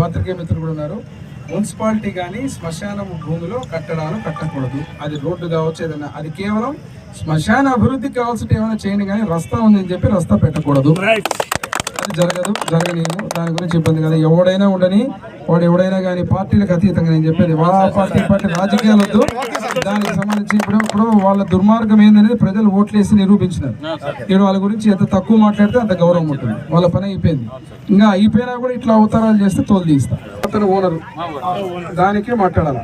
పాత్రికేయ మిత్రులు కూడా ఉన్నారు. మున్సిపాలిటీ కానీ శ్మశాన భూమిలో కట్టడాలు కట్టకూడదు. అది రోడ్డు కావచ్చు ఏదైనా అది కేవలం శ్మశాన అభివృద్ధికి కావాల్సిన ఏమైనా చేయండి కానీ రస్తా ఉందని చెప్పి రస్తా పెట్టకూడదు. జరగదు జరగలేము దాని గురించి ఇబ్బంది కదా. ఎవడైనా ఉండని వాడు ఎవడైనా కానీ పార్టీలకు అతీతంగా నేను చెప్పేది. వాళ్ళ పార్టీ పార్టీ రాజకీయాలు వద్దు. దానికి సంబంధించి ఇప్పుడు ఇప్పుడు వాళ్ళ దుర్మార్గం ఏందనేది ప్రజలు ఓట్లేసి నిరూపించినారు. నేను వాళ్ళ గురించి ఎంత తక్కువ మాట్లాడితే అంత గౌరవం ఉంటుంది. వాళ్ళ పని అయిపోయింది. ఇంకా అయిపోయినా కూడా ఇట్లా అవతారాలు చేస్తే తోలు తీస్తా. అతను ఓనరు. దానికే మాట్లాడాలి?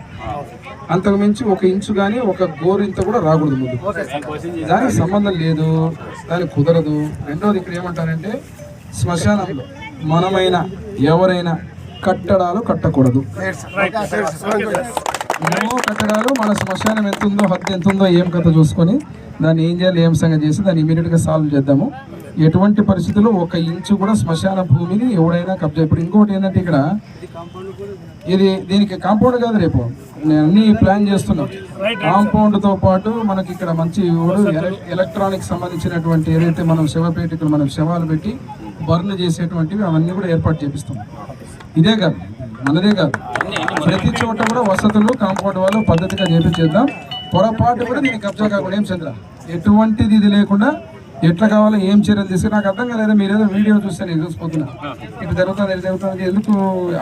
అంతకు మించి ఒక ఇంచు కానీ ఒక గోరింత కూడా రాకూడదు ముందు. దానికి సంబంధం లేదు. దానికి కుదరదు. రెండోది ఇక్కడ ఏమంటారంటే శ్మశానంలో మనమైనా ఎవరైనా కట్టడాలు కట్టకూడదు. ఎన్నో కట్టడాలు మన శ్మశానం ఎంత ఉందో హద్దు ఎంత ఉందో ఏం కథ చూసుకొని దాన్ని ఏం చేయాలి ఏం సంగతి చేసి దాన్ని ఇమీడియట్గా సాల్వ్ చేద్దాము. ఎటువంటి పరిస్థితుల్లో ఒక ఇంచు కూడా శ్మశాన భూమిని ఎవడైనా కబ్జా ఇప్పుడు ఇంకోటి ఏంటంటే ఇక్కడ ఇది దీనికి కాంపౌండ్ కాదు రేపు. నేను అన్ని ప్లాన్ చేస్తున్నాం. కాంపౌండ్తో పాటు మనకి ఇక్కడ మంచి ఎలక్ట్రానిక్ సంబంధించినటువంటి ఏదైతే మనం శవపేటికలు మనం శవాలు పెట్టి బర్న్ చేసేటువంటివి అవన్నీ కూడా ఏర్పాటు చేపిస్తాం ఇదే కాదు మనదే కాదు. ప్రతి చోట కూడా వసతులు కాంపౌండ్ వాళ్ళు పద్ధతిగా చేపించేద్దాం. పొరపాటు కూడా దీనికి కబ్జా కాకుండా ఏం చెందా ఎటువంటిది ఇది లేకుండా ఎట్లా కావాలో ఏం చర్యలు తీసుకుని నాకు అర్థం కాలేదు. మీరు ఏదో వీడియో చూస్తే నేను చూసిపోతున్నా. ఇటు జరుగుతుంది ఇటు జరుగుతుంది ఎందుకు?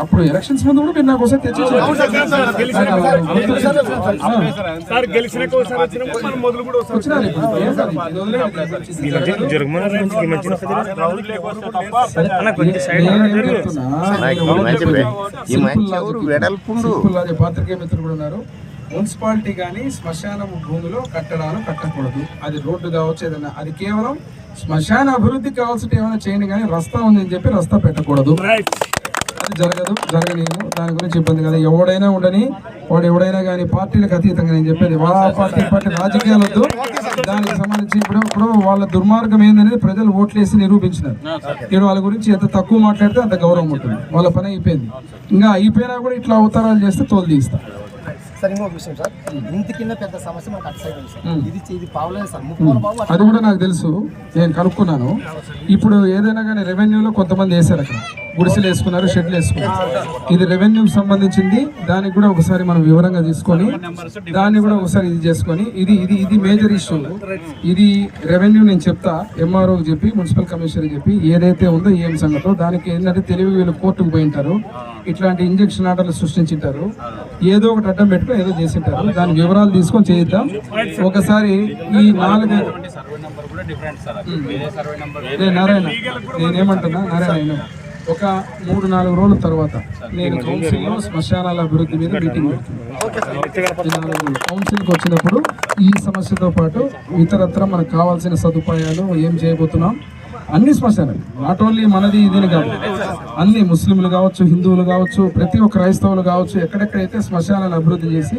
అప్పుడు ఎలక్షన్స్ ముందు కూడా మీరు నాకు ఒకసారి తెచ్చి. ఇది పాత్రికేయ మిత్రులు కూడా ఉన్నారు. మున్సిపాలిటీ కానీ శ్మశాన భూమిలో కట్టడాలు కట్టకూడదు. అది రోడ్డు కావచ్చు ఏదైనా అది కేవలం శ్మశాన అభివృద్ధికి కావాల్సిన ఏమైనా చేయండి కానీ రస్తా ఉంది అని చెప్పి రస్తా పెట్టకూడదు. అది జరగదు జరగలేము దాని గురించి ఇబ్బంది కదా. ఎవడైనా ఉండని వాడు ఎవడైనా కానీ పార్టీలకు అతీతంగా నేను చెప్పేది వాళ్ళ పార్టీ పార్టీ రాజకీయాలు వద్దు. దానికి సంబంధించి ఇప్పుడు ఇప్పుడు వాళ్ళ దుర్మార్గం ఏందనేది ప్రజలు ఓట్లేసి నిరూపించినారు. ఇప్పుడు వాళ్ళ గురించి ఎంత తక్కువ మాట్లాడితే అంత గౌరవం ఉంటుంది. వాళ్ళ పని అయిపోయింది. ఇంకా అయిపోయినా కూడా ఇట్లా అవతారాలు చేస్తే తోలు తీస్తా. సార్ ఇంకొక విషయం సార్ ఇంత కింద పెద్ద సమస్య మనకు అటు సైడ్ ఉంది సార్. ఉమ్. ఇది ఇది పావులేదు సార్. బాబు అది కూడా నాకు తెలుసు. నేను కనుక్కున్నాను. ఇప్పుడు ఏదైనా కానీ రెవెన్యూలో కొంతమంది వేశారు అక్కడ. గుడిసెలు వేసుకున్నారు షెడ్లు వేసుకున్నారు. ఇది రెవెన్యూకి సంబంధించింది. దానికి కూడా ఒకసారి మనం వివరంగా తీసుకొని దాన్ని కూడా ఒకసారి ఇది చేసుకొని ఇది ఇది ఇది మేజర్ ఇష్యూ ఇది రెవెన్యూ నేను చెప్తా ఎంఆర్ఓకి చెప్పి మున్సిపల్ కమిషనర్ చెప్పి ఏదైతే ఉందో ఏం సంగతో దానికి ఏంటంటే తెలివి వీళ్ళు కోర్టుకు పోయి ఉంటారు. ఇట్లాంటి ఇంజక్షన్ ఆర్డర్లు సృష్టించింటారు. ఏదో ఒకటి అడ్డం పెట్టుకొని ఏదో చేసింటారు. దాని వివరాలు తీసుకొని చేద్దాం ఒకసారి ఈ నాలుగు నారాయణ. నేనేమంటున్నా? నారాయణ. ఒక మూడు నాలుగు రోజుల తర్వాత నేను కౌన్సిల్లో శ్మశానాల అభివృద్ధి మీద మీటింగ్ పెడుతున్నాను. కౌన్సిల్కి వచ్చినప్పుడు ఈ సమస్యతో పాటు ఇతరత్ర మనకు కావాల్సిన సదుపాయాలు ఏం చేయబోతున్నాం? అన్ని శ్మశానాలు. నాట్ ఓన్లీ మనది ఇదని కాదు. అన్ని ముస్లింలు కావచ్చు హిందువులు కావచ్చు ప్రతి ఒక్క క్రైస్తవులు కావచ్చు ఎక్కడెక్కడైతే శ్మశానాలు అభివృద్ధి చేసి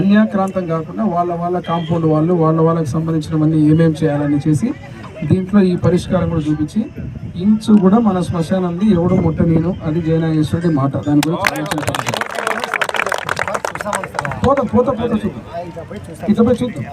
అన్యాక్రాంతం కాకుండా వాళ్ళ వాళ్ళ కాంపౌండ్ వాళ్ళు వాళ్ళ వాళ్ళకి సంబంధించినవన్నీ ఏమేం చేయాలని చేసి దీంట్లో ఈ పరిష్కారం కూడా చూపించి ఇంచు కూడా మన శ్మశానంది ఎవడు ముట్ట నేను అది జయనాగేశ్వరుడి మాట. దాని గురించి ఆలోచించాలి పోతాం పోతా చూద్దాం. ఇక చూద్దాం.